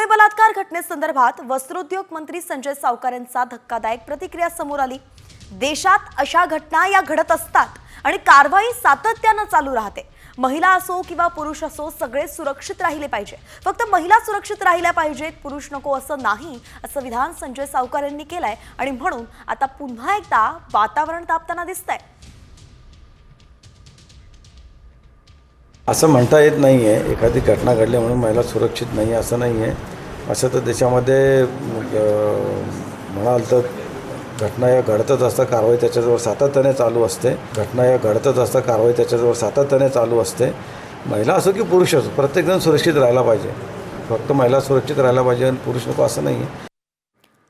पुणे बलात्कार घटनेसंदर्भात वस्त्रोद्योग मंत्री संजय सावकार यांचा धक्कादायक प्रतिक्रिया समोर आली. देशात अशा घटना या घडत असतात आणि कारवाई सातत्यानं चालू राहते. महिला असो किंवा पुरुष असो सगळे सुरक्षित राहिले पाहिजे. फक्त महिला सुरक्षित राहिल्या पाहिजेत पुरुष नको असं नाही असं विधान संजय सावकार यांनी केलंय. आणि म्हणून आता पुन्हा एकदा वातावरण तापताना दिसतंय. असं म्हणता येत नाही आहे एखादी घटना घडली म्हणून महिला सुरक्षित नाही असं नाही आहे असं तर देशामध्ये म्हणाल तर घटना या घडतच असता कारवाई त्याच्याजवळ सातत्याने चालू असते. घटना या घडतच असता कारवाई त्याच्याजवळ सातत्याने चालू असते. महिला असो की पुरुष असो प्रत्येकजण सुरक्षित राहायला पाहिजे. फक्त महिला सुरक्षित राहायला पाहिजे आणि पुरुष नको असं नाही आहे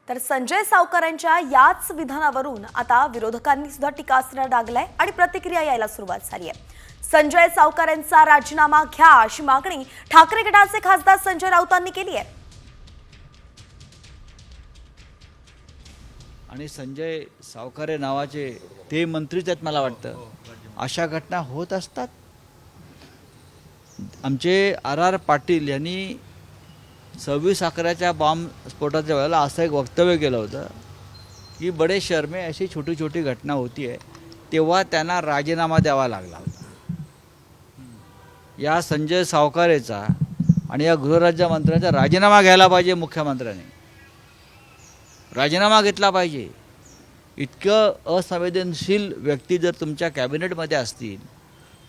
तर संजय सावकारांच्या याच विधानावरून आता विरोधकांनी सुद्धा टीकास्त्र डागलाय आणि प्रतिक्रिया यायला सुरुवात झाली आहे संजय सावकार यांचा राजीनामा घ्या अशी मागणी ठाकरे गटाचे खासदार संजय राऊतांनी केली आहे. आणि संजय सावकारे नावाचे ते मंत्रीच आहेत मला वाटतं. अशा घटना होत असतात. आमचे आर आर पाटील यांनी सव्वीस अकराच्या बॉम्ब स्फोटाच्या वेळेला असं एक वक्तव्य केलं होतं की बडे शर्मे अशी छोटी छोटी घटना होती आहे तेव्हा त्यांना राजीनामा द्यावा लागला या संजय सावकारेचा आणि या गृहराज्यमंत्र्यांचा राजीनामा घ्यायला पाहिजे मुख्यमंत्र्यांनी. राजीनामा घेतला पाहिजे. इतकं असंवेदनशील व्यक्ती जर तुमच्या कॅबिनेटमध्ये असतील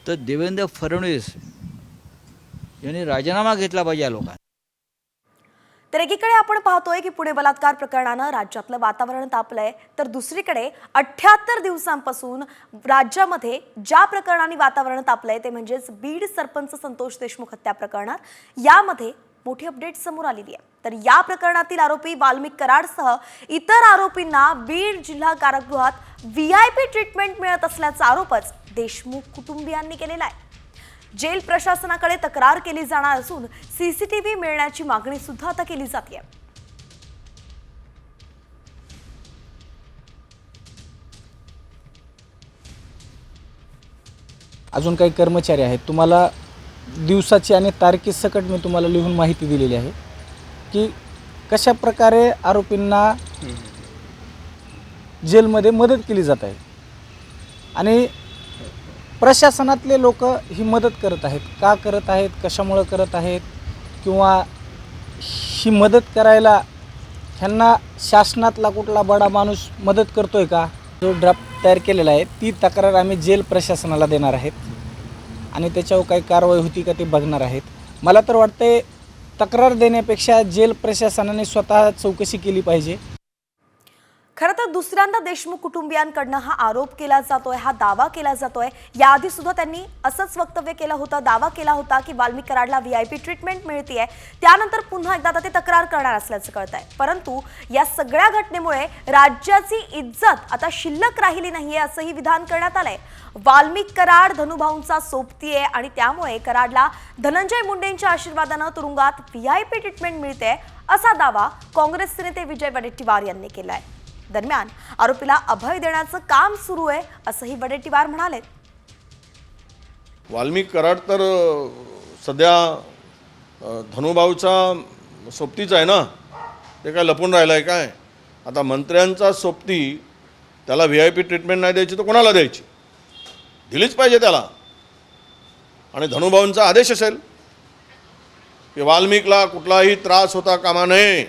तर देवेंद्र फडणवीस यांनी राजीनामा घेतला पाहिजे या लोकांनी. तर एकीकडे आपण पाहतोय की पुणे बलात्कार प्रकरणानं राज्यातलं वातावरण तापलंय तर दुसरीकडे अठ्याहत्तर दिवसांपासून राज्यामध्ये ज्या प्रकरणाने वातावरण तापलंय ते म्हणजेच बीड सरपंच संतोष देशमुख हत्या प्रकरणात यामध्ये मोठी अपडेट समोर आलेली आहे. तर या प्रकरणातील आरोपी वाल्मिक कराडसह इतर आरोपींना बीड जिल्हा कारागृहात व्ही आय पी ट्रीटमेंट मिळत असल्याचा आरोपच देशमुख कुटुंबियांनी केलेला आहे. जेल प्रशासनाकडे तक्रार केली जाणार असून सीसीटीव्ही मिळण्याची मागणी सुद्धा आता केली जाते अजून काही कर्मचारी आहेत. तुम्हाला दिवसाची आणि तारखेसकट मी तुम्हाला लिहून माहिती दिलेली आहे की कशा प्रकारे आरोपींना जेलमध्ये मदत केली जात आहे. आणि प्रशासनातले लोक ही मदत करत आहेत. का करत आहेत? कशामुळं करत आहेत? किंवा ही मदत करायला ह्यांना शासनातला कुठला बडा माणूस मदत करतो आहे का? जो ड्राफ्ट तयार केलेला आहे ती तक्रार आम्ही जेल प्रशासनाला देणार आहेत. आणि त्याच्यावर काही कारवाई होती का ते बघणार आहेत. मला तर वाटतंय तक्रार देण्यापेक्षा जेल प्रशासनाने स्वतः चौकशी केली पाहिजे. खरं तर दुसऱ्यांदा देशमुख कुटुंबियांकडनं हा आरोप केला जातोय हा दावा केला जातोय. याआधी सुद्धा त्यांनी असंच वक्तव्य केलं होतं दावा केला होता की वाल्मिक कराडला व्ही आय पी ट्रीटमेंट मिळतीये. त्यानंतर पुन्हा एकदा आता ते तक्रार करणार असल्याचं कळत आहे परंतु या सगळ्या घटनेमुळे राज्याची इज्जत आता शिल्लक राहिली नाहीये असंही विधान करण्यात आलंय. वाल्मिक कराड धनुभाऊंचा सोबती आहे आणि त्यामुळे कराडला धनंजय मुंडेंच्या आशीर्वादानं तुरुंगात व्ही आय पी ट्रीटमेंट मिळते असा दावा काँग्रेसचे नेते विजय वडेट्टीवार यांनी केलाय. दरम्यान आरोपीला अभय देण्याचं काम सुरू आहे असंही वडेट्टीवार म्हणाले. वाल्मिक कराड तर सध्या धनुभाऊचा सोबतीच आहे ना? ते काय लपून राहिलं आहे काय? आता मंत्र्यांचा सोबती त्याला व्ही आय पी ट्रीटमेंट नाही द्यायची तर कोणाला द्यायची? दिलीच पाहिजे त्याला. आणि धनुभाऊंचा आदेश असेल की वाल्मिकला कुठलाही त्रास होता कामा नये.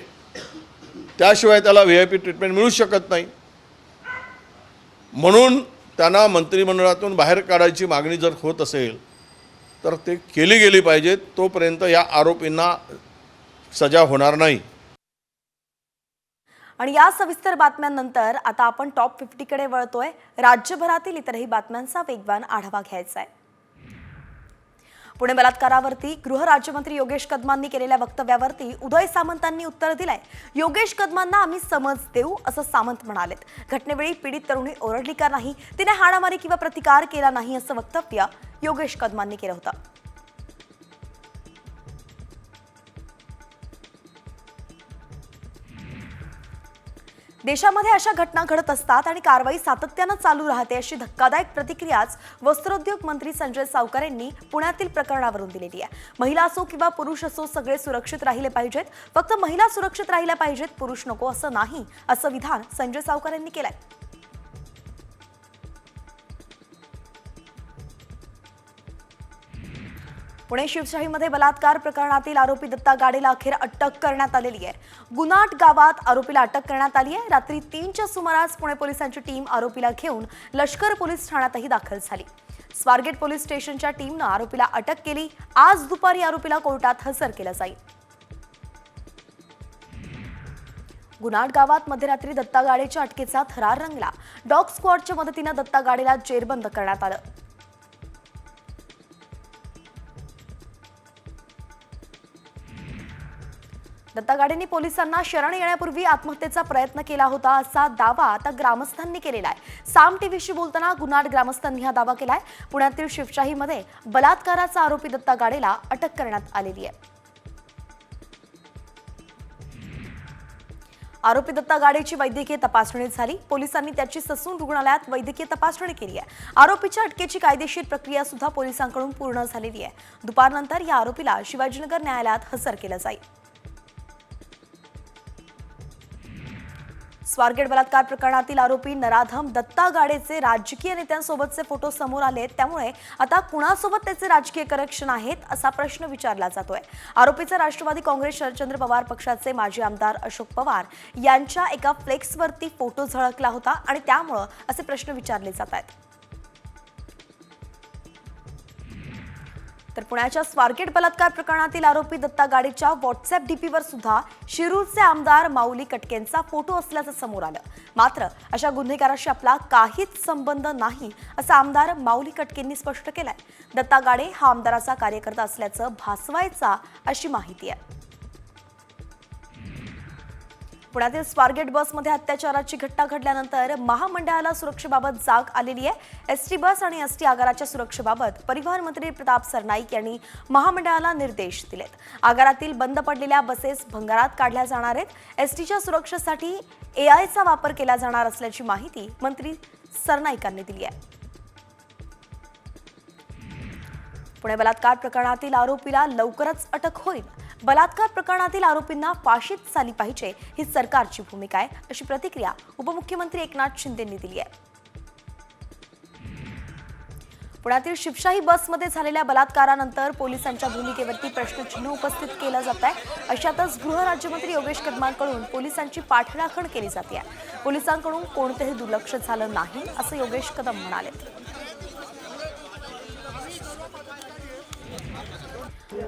त्याशिवाय त्याला व्ही आय पी ट्रीटमेंट मिळू शकत नाही. म्हणून त्यांना मंत्रिमंडळातून बाहेर काढायची मागणी जर होत असेल तर ते केली गेली पाहिजे तोपर्यंत या आरोपींना सजा होणार नाही. आणि या सविस्तर बातम्यांनंतर आता आपण टॉप फिफ्टीकडे वळतोय. राज्यभरातील इतरही बातम्यांचा वेगवान आढावा घ्यायचा आहे पुणे बलात्कारावरती गृहराज्यमंत्री योगेश कदमांनी केलेल्या वक्तव्यावरती उदय सामंतांनी उत्तर दिलंय. योगेश कदमांना आम्ही समज देऊ असं सामंत म्हणालेत. घटनेवेळी पीडित तरुणी ओरडली का नाही? तिने हाणामारी किंवा प्रतिकार केला नाही असं वक्तव्य योगेश कदमांनी केलं होतं. देशामध्ये अशा घटना घडत असतात आणि कारवाई सातत्यानं चालू राहते अशी धक्कादायक प्रतिक्रियाच वस्त्रोद्योग मंत्री संजय सावकर यांनी पुण्यातील प्रकरणावरून दिलेली आहे. महिला असो किंवा पुरुष असो सगळे सुरक्षित राहिले पाहिजेत. फक्त महिला सुरक्षित राहिल्या पाहिजेत पुरुष नको असं नाही असं विधान संजय सावकर यांनी केलंय. पुणे शिवशाहीमध्ये बलात्कार प्रकरणातील आरोपी दत्ता गाडेला अखेर अटक करण्यात आलेली आहे. गुनाट गावात आरोपीला अटक करण्यात आली आहे. रात्री तीनच्या सुमारास पुणे पोलिसांची टीम आरोपीला घेऊन लष्कर पोलीस ठाण्यातही दाखल झाली. स्वारगेट पोलीस स्टेशनच्या टीमनं आरोपीला अटक केली. आज दुपारी आरोपीला कोर्टात हजर केलं जाईल. गुनाट गावात मध्यरात्री दत्ता गाडेच्या अटकेचा थरार रंगला. डॉग स्क्वॉडच्या मदतीनं दत्ता गाडेला जेरबंद करण्यात आलं. दत्ता गाडेंनी पोलिसांना शरण येण्यापूर्वी आत्महत्येचा प्रयत्न केला होता असा दावा आता ग्रामस्थांनी केलेला आहे साम टीव्हीशी बोलताना गुन्हाड ग्रामस्थांनी हा दावा केलाय. पुण्यातील शिवशाहीमध्ये बलात्काराचा आरोपी दत्ता गाडेला अटक करण्यात आलेली आहे. आरोपी दत्ता गाडेची वैद्यकीय तपासणी झाली. पोलिसांनी त्याची ससून रुग्णालयात वैद्यकीय तपासणी केली आहे. आरोपीच्या अटकेची कायदेशीर प्रक्रिया सुद्धा पोलिसांकडून पूर्ण झालेली आहे. दुपारनंतर या आरोपीला शिवाजीनगर न्यायालयात हजर केलं जाईल. स्वारगेट बलात्कार प्रकरणातील आरोपी नराधम दत्ता गाडेचे राजकीय नेत्यांसोबतचे फोटो समोर आले त्यामुळे आता कुणासोबत त्याचे राजकीय करेक्शन आहेत असा प्रश्न विचारला जातोय. आरोपीचा राष्ट्रवादी काँग्रेस शरदचंद्र पवार पक्षाचे माजी आमदार अशोक पवार यांच्या एका फ्लेक्सवरती फोटो झळकला होता आणि त्यामुळं असे प्रश्न विचारले जात आहेत. तर पुण्याच्या स्वारगेट बलात्कार प्रकरणातील आरोपी दत्ता गाडीच्या व्हॉट्सअप डीपीवर सुद्धा शिरूरचे आमदार माऊली कटकेंचा फोटो असल्याचं समोर आलं. मात्र अशा गुन्हेगाराशी आपला काहीच संबंध नाही असं आमदार माऊली कटकेंनी स्पष्ट केलंय. दत्ता गाडे हा आमदाराचा कार्यकर्ता असल्याचं भासवायचा अशी माहिती आहे. पुण्यातील स्वारगेट बसमध्ये अत्याचाराची घटना घडल्यानंतर महामंडळाला सुरक्षेबाबत जाग आलेली आहे. एस टी बस आणि एस टी आगाराच्या सुरक्षेबाबत परिवहन मंत्री प्रताप सरनाईक यांनी महामंडळाला निर्देश दिलेत. आगारातील बंद पडलेल्या बसेस भंगारात काढल्या जाणार आहेत. एस टीच्या सुरक्षेसाठी एआयचा वापर केला जाणार असल्याची माहिती मंत्री सरनाईकांनी दिली आहे. पुणे बलात्कार प्रकरणातील आरोपीला लवकरच अटक होईल. बलात्कार प्रकरणातील आरोपींना फाशीत झाली पाहिजे ही सरकारची भूमिका आहे अशी प्रतिक्रिया उपमुख्यमंत्री एकनाथ शिंदेंनी दिली आहे. पुण्यातील शिवशाही बसमध्ये झालेल्या बलात्कारानंतर पोलिसांच्या भूमिकेवरती प्रश्नचिन्ह उपस्थित केलं जात आहे. अशातच गृह राज्यमंत्री योगेश कदमांकडून पोलिसांची पाठराखण केली जाते. पोलिसांकडून कोणतेही दुर्लक्ष झालं नाही असं योगेश कदम म्हणाले.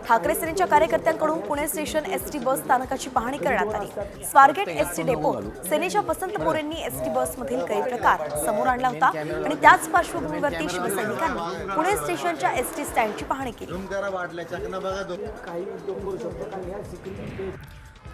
ठाकरे सेनेच्या कार्यकर्त्यांकडून Pune station S T bus स्थानकाची पाहणी करण्यात आली. स्वारगेट एस टी डेपोत सेनेच्या वसंत मोरेंनी एस टी बसमधील गैरप्रकार समोर आणला होता आणि त्याच पार्श्वभूमीवरती शिवसैनिकांनी पुणे स्टेशनच्या एस टी स्टँडची पाहणी केली.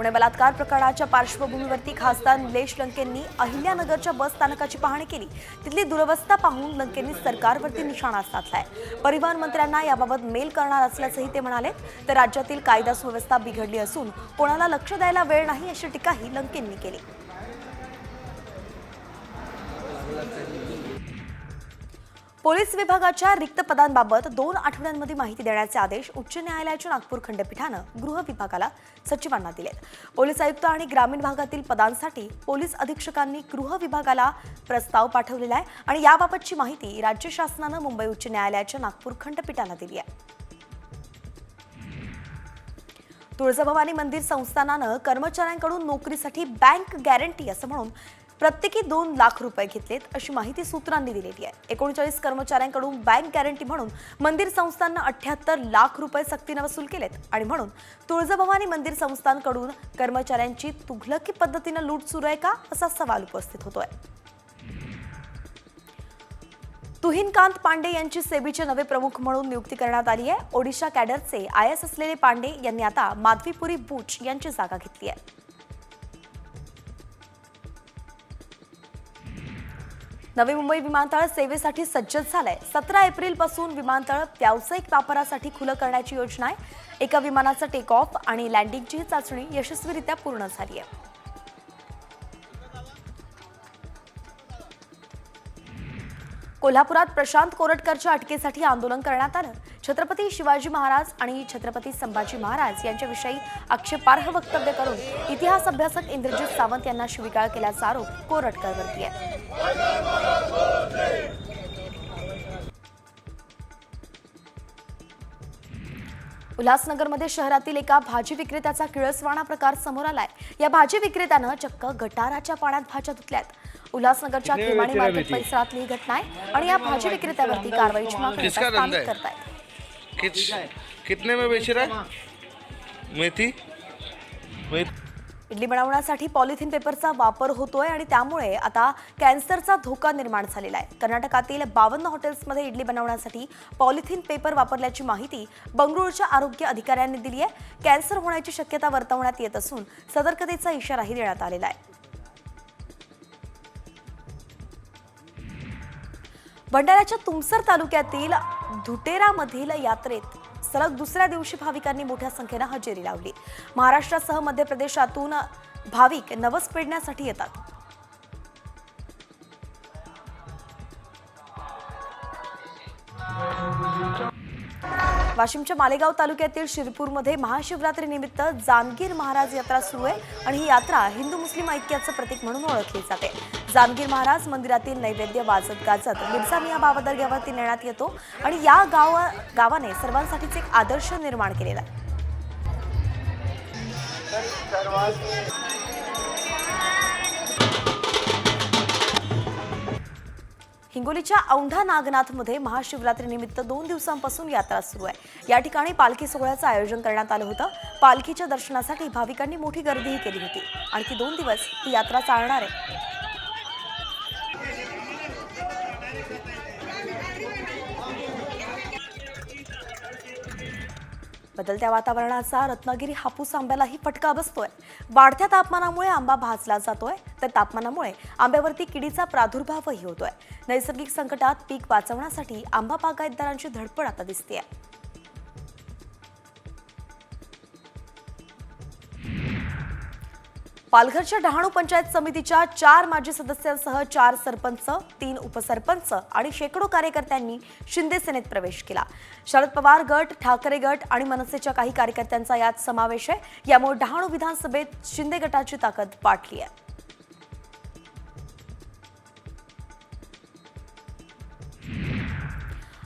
पुणे बलात्कार प्रकरणाच्या पार्श्वभूमीवरती खासदार निलेश लंकेंनी अहिल्यानगरच्या बस स्थानकाची पाहणी केली. तिथली दुरवस्था पाहून लंकेंनी सरकारवरती निशाणा साधलाय. परिवहन मंत्र्यांना याबाबत मेल करणार असल्याचंही ते म्हणाले. तर राज्यातील कायदा सुव्यवस्था बिघडली असून कोणाला लक्ष द्यायला वेळ नाही अशी टीकाही लंकेंनी केली. पोलीस विभागाच्या रिक्त पदांबाबत दोन आठवड्यांमध्ये माहिती देण्याचे आदेश उच्च न्यायालयाच्या नागपूर खंडपीठानं गृह विभागाला सचिवांना दिलेत. पोलीस आयुक्त आणि ग्रामीण भागातील पदांसाठी पोलीस अधीक्षकांनी गृह विभागाला प्रस्ताव पाठवलेला आहे आणि याबाबतची माहिती राज्य शासनानं मुंबई उच्च न्यायालयाच्या नागपूर खंडपीठाला दिली आहे. तुळजाभवानी मंदिर संस्थानानं कर्मचाऱ्यांकडून नोकरीसाठी बँक गॅरंटी असं म्हणून प्रत्येकी दोन लाख रुपये घेतलेत अशी माहिती सूत्रांनी दिलेली आहे. एकोणचाळीस कर्मचाऱ्यांकडून बँक गॅरंटी म्हणून मंदिर संस्थांना अठ्याहत्तर लाख रुपये सक्तीनं वसूल केलेत आणि म्हणून तुळजाभवानी मंदिर संस्थांकडून कर्मचाऱ्यांची तुघलकी पद्धतीनं लूट सुरू आहे का असा सवाल उपस्थित होतोय. तुहिनकांत पांडे यांची सेबीचे नवे प्रमुख म्हणून नियुक्ती करण्यात आली आहे. ओडिशा कॅडरचे आय एस असलेले पांडे यांनी आता माधवीपुरी बूच यांची जागा घेतली आहे. नवी मुंबई विमानतळ सेवेसाठी सज्ज झालंय. सतरा एप्रिलपासून विमानतळ व्यावसायिक वापरासाठी खुलं करण्याची योजना आहे. एका विमानाचं टेक ऑफ आणि लँडिंगची चाचणी यशस्वीरित्या पूर्ण झाली आहे. कोल्हापुरात प्रशांत कोरटकरच्या अटकेसाठी आंदोलन करण्यात आलं. छत्रपती शिवाजी महाराज आणि छत्रपती संभाजी महाराज यांच्याविषयी आक्षेपार्ह वक्तव्य करून इतिहास अभ्यासक इंद्रजित सावंत यांना शिवीगाळ केल्याचा आरोप कोरटकरवरती आहे. उल्हासनगरमध्ये शहरातील एका भाजी विक्रेत्याचा किळसवाणा प्रकार समोर आलाय. या भाजी विक्रेत्यानं चक्क गटाराच्या पाण्यात भाज्या धुतल्यात. उल्हासनगरच्या किमाणी मार्केट परिसरातली ही घटना आहे आणि या भाजी विक्रेत्यावरती कारवाईची मागणी? करतायत. कित कितने में बेच रहा है? मेथी? मेथी इडली बनवण्यासाठी पॉलिथिन पेपरचा वापर होतोय आणि त्यामुळे आता कॅन्सरचा धोका निर्माण झालेला आहे. कर्नाटकातील बावन्न हॉटेल्समध्ये इडली बनवण्यासाठी पॉलिथिन पेपर वापरल्याची माहिती बंगळुरूच्या आरोग्य अधिकाऱ्यांनी दिली आहे. कॅन्सर होण्याची शक्यता वर्तवण्यात येत असून सतर्कतेचा इशाराही देण्यात आलेला आहे. भंडाऱ्याच्या तुमसर तालुक्यातील धुटेरामधील यात्रेत सलग दुसऱ्या दिवशी भाविकांनी मोठ्या संख्येनं हजेरी लावली. महाराष्ट्रासह मध्य प्रदेशातून भाविक नवस पेडण्यासाठी येतात. वाशिमच्या मालेगाव तालुक्यातील शिरपूरमध्ये महाशिवरात्रीनिमित्त जानगीर महाराज यात्रा सुरू आहे आणि ही यात्रा हिंदू मुस्लिम ऐक्याचं प्रतीक म्हणून ओळखली जाते. जानगीर महाराज मंदिरातील नैवेद्य वाजत गाजत मिर्झा मिया बाबा दर्ग्यावरती नेण्यात येतो आणि या गाव गावाने सर्वांसाठीच एक आदर्श निर्माण केलेला आहे. हिंगोलीच्या औंढा नागनाथमध्ये महाशिवरात्रीनिमित्त दोन दिवसांपासून यात्रा सुरू आहे. या ठिकाणी पालखी सोहळ्याचं आयोजन करण्यात आलं होतं. पालखीच्या दर्शनासाठी भाविकांनी मोठी गर्दीही केली होती. आणखी दोन दिवस ही यात्रा चालणार आहे. बदलत्या वातावरणाचा रत्नागिरी हापूस आंब्यालाही फटका बसतोय. वाढत्या तापमानामुळे आंबा भाजला जातोय. तर तापमानामुळे आंब्यावरती किडीचा प्रादुर्भावही होतोय. नैसर्गिक संकटात पीक वाचवण्यासाठी आंबा बागायतदारांची धडपड आता दिसते आहे पालघरच्या डहाणू पंचायत समितीच्या चार माजी सदस्यांसह चार सरपंच तीन उपसरपंच आणि शेकडो कार्यकर्त्यांनी शिंदे सेनेत प्रवेश केला. शरद पवार गट ठाकरे गट आणि मनसेच्या काही कार्यकर्त्यांचा यात समावेश आहे. यामुळे डहाणू विधानसभेत शिंदे गटाची ताकद पाठली आहे.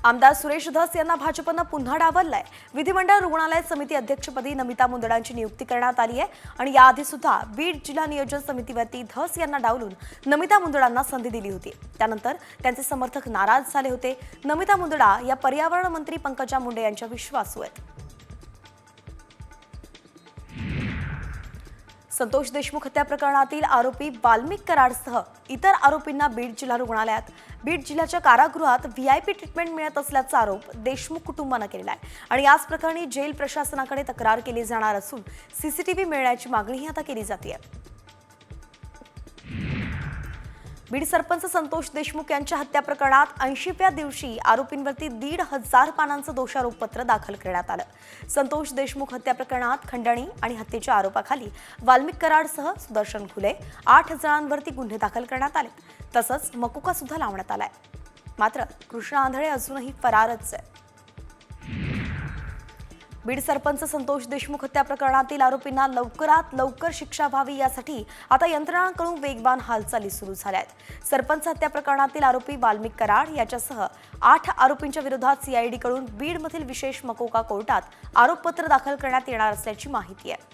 आमदार सुरेश धस यांना भाजपनं पुन्हा डावललंय. विधिमंडळ रुग्णालय समिती अध्यक्षपदी नमिता मुंदडांची नियुक्ती करण्यात आली आहे आणि याआधी सुद्धा बीड जिल्हा नियोजन समितीवरती धस यांना डावलून नमिता मुंदडांना संधी दिली होती. त्यानंतर त्यांचे समर्थक नाराज झाले होते. नमिता मुंदडा या पर्यावरण मंत्री पंकजा मुंडे यांच्या विश्वासू आहेत. संतोष देशमुख हत्या प्रकरणातील आरोपी वाल्मिक कराडसह इतर आरोपींना बीड जिल्हा रुग्णालयात. बीड जिल्ह्याच्या कारागृहात व्ही आय पी ट्रीटमेंट मिळत असल्याचा आरोप देशमुख कुटुंबानं केलेला आहे. आणि याच प्रकरणी जेल प्रशासनाकडे तक्रार केली जाणार असून सीसीटीव्ही मिळण्याची मागणीही आता केली जाते बीड सरपंच संतोष देशमुख यांच्या हत्या प्रकरणात ऐंशीव्या दिवशी आरोपींवरती दीड हजार पानांचं दोषारोपपत्र दाखल करण्यात आलं. संतोष देशमुख हत्या प्रकरणात खंडणी आणि हत्येच्या आरोपाखाली वाल्मिक कराडसह सुदर्शन खुले आठ जणांवरती गुन्हे दाखल करण्यात आले. तसंच मकुका सुद्धा लावण्यात आलाय. मात्र कृष्ण आंधळे अजूनही फरारच आहे. बीड सरपंच संतोष देशमुख हत्या प्रकरणातील आरोपींना लवकरात लवकर शिक्षा व्हावी यासाठी आता यंत्रणांकडून वेगवान हालचाली सुरू झाल्या आहेत सरपंच हत्या प्रकरणातील आरोपी वाल्मिक कराड याच्यासह आठ आरोपींच्या विरोधात सीआयडीकडून बीडमधील विशेष मकोका कोर्टात आरोपपत्र दाखल करण्यात येणार असल्याची माहिती आहे.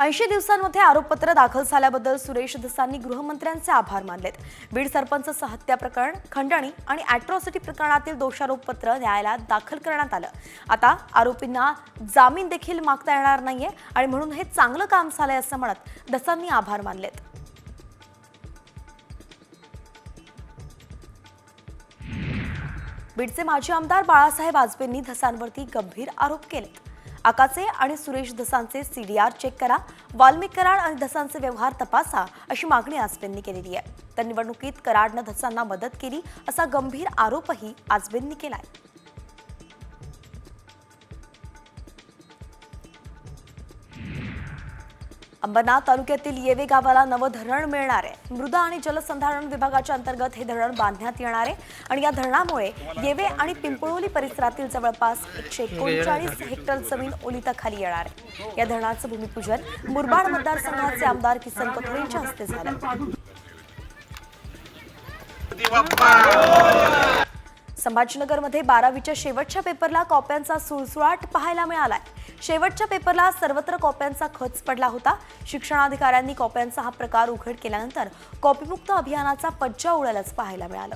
ऐंशी दिवसांमध्ये आरोपपत्र दाखल झाल्याबद्दल सुरेश धसांनी गृहमंत्र्यांचे आभार मानलेत. बीड सरपंच हत्या प्रकरण खंडणी आणि अॅट्रॉसिटी प्रकरणातील दोषारोपपत्र न्यायालयात दाखल करण्यात आलं. आता आरोपींना जामीन देखील मागता येणार नाहीये आणि म्हणून हे चांगलं काम झालंय असं म्हणत धसांनी आभार मानलेत. बीडचे माजी आमदार बाळासाहेब आजबेंनी धसांवरती गंभीर आरोप केलेत. आकाचे आणि सुरेश धसांचे सीडीआर चेक करा वाल्मिक कराड आणि धसांचे व्यवहार तपासा अशी मागणी आजबेंनी केलेली आहे. तर निवडणुकीत कराडनं धसांना मदत केली असा गंभीर आरोपही आजबेंनी केलाय. अंबरनाथ तालुक्यातील येवे गावाला नवं धरण मिळणार. आहे मृदा आणि जलसंधारण विभागाच्या अंतर्गत हे धरण बांधण्यात येणार आहे आणि या धरणामुळे येवे आणि पिंपळोली परिसरातील जवळपास एकशे एकोणचाळीस हेक्टर जमीन ओलिताखाली येणार. आहे या धरणाचं भूमिपूजन मुरबाड मतदारसंघाचे आमदार किसन कथोरेंच्या हस्ते झालं. संभाजीनगरमध्ये बारावीच्या शेवटच्या पेपरला कॉप्यांचा सुळसुळाट पाहायला मिळालाय. शेवटच्या पेपरला सर्वत्र कॉप्यांचा खच पडला होता. शिक्षणाधिकाऱ्यांनी कॉप्यांचा हा प्रकार उघड केल्यानंतर कॉपीमुक्त अभियानाचा पज्जा उडाल्याचं पाहायला मिळालं.